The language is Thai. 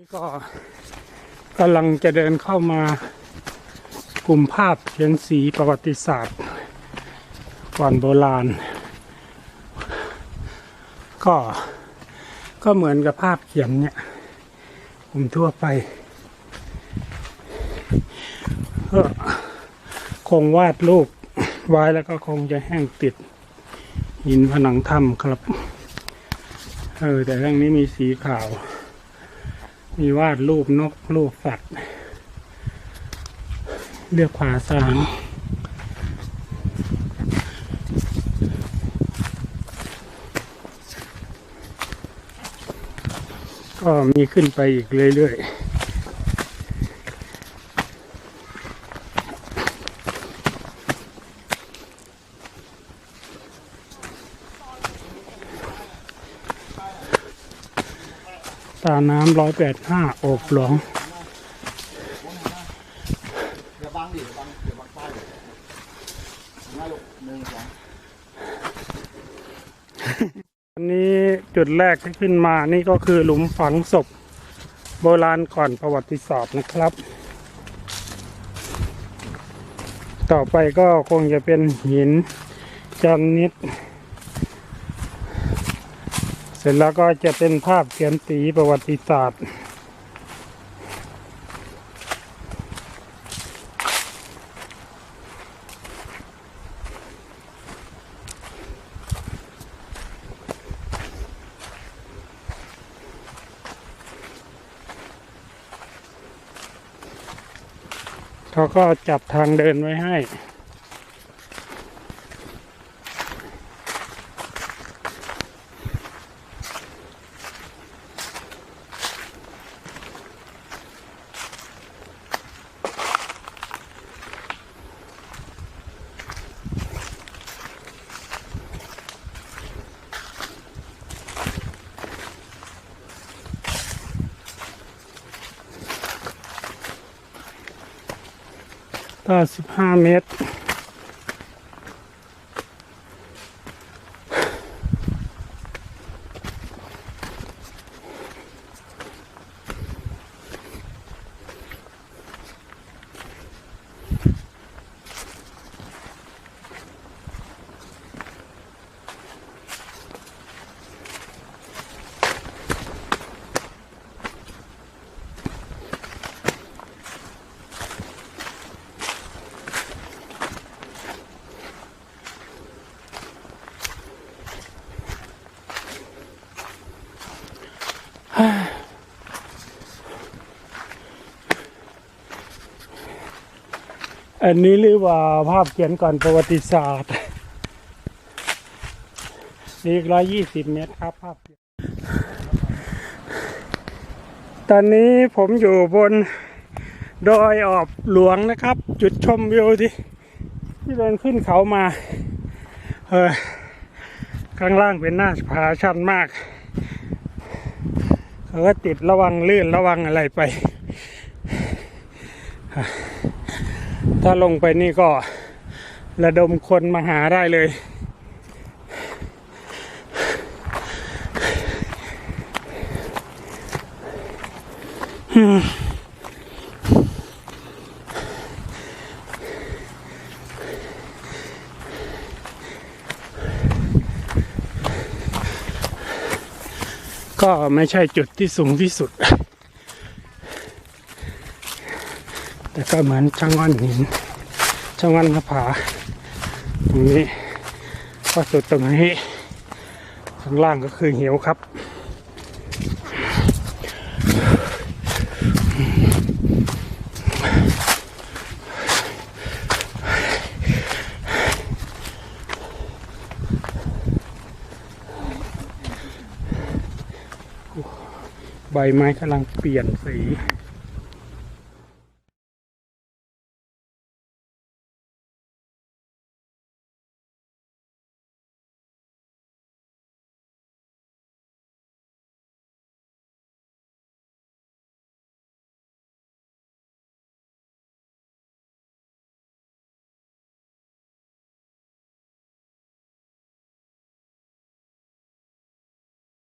นี่ก็กำลังจะเดินเข้ามากลุ่มภาพเขียนสีประวัติศาสตร์ ก่อนโบราณ ก็ก็เหมือนกับภาพเขียนเนี่ยกลุ่มทั่วไปก็คงวาดรูปไว้แล้วก็คงจะแห้งติดหินผนังถ้ำครับ เออแต่เรื่องนี้มีสีขาว มีวาดรูปนกรูปสัตว์เลือกผาสางก็มีขึ้นไปอีกเรื่อยๆาน้ำร้อยแปดห้าโอบหลวงองอันนี้จุดแรกที่ขึ้นมานี่ก็คือหลุมฝังศพ โบราณก่อนประวัติศาสตร์นะครับ ต่อไปก็คงจะเป็นหินจันนิด ร็จแล้วก็จะเป็นภาพเขียนสีประวัติศาสตร์เขาก็จับทางเดินไว้ให้้าสิบห้าเมตร อันนี้เรียกว่าภาพเขียนก่อนประวัติศาสตร์นี่อีกร้อยยี่สิบเมตรครับภาพเขียนตอนนี้ผมอยู่บนดอยออบหลวงนะครับ จุดชมวิวที่ที่เดินขึ้นเขามา เออข้างล่างเป็นหน้าผาชันมากเขาก็ติดระวังลื่นระวังอะไรไป ถ้าลงไปนี่ก็ระดมคนมาหาได้เลย ก็ไม่ใช่จุดที่สูงที่สุด แต่ก็เหมือนช่างวันหินช่างวันหน้าผาตรงนี้ก็สุดตรงนี้ข้างล่างก็คือเหวครับใบไม้กำลังเปลี่ยนสี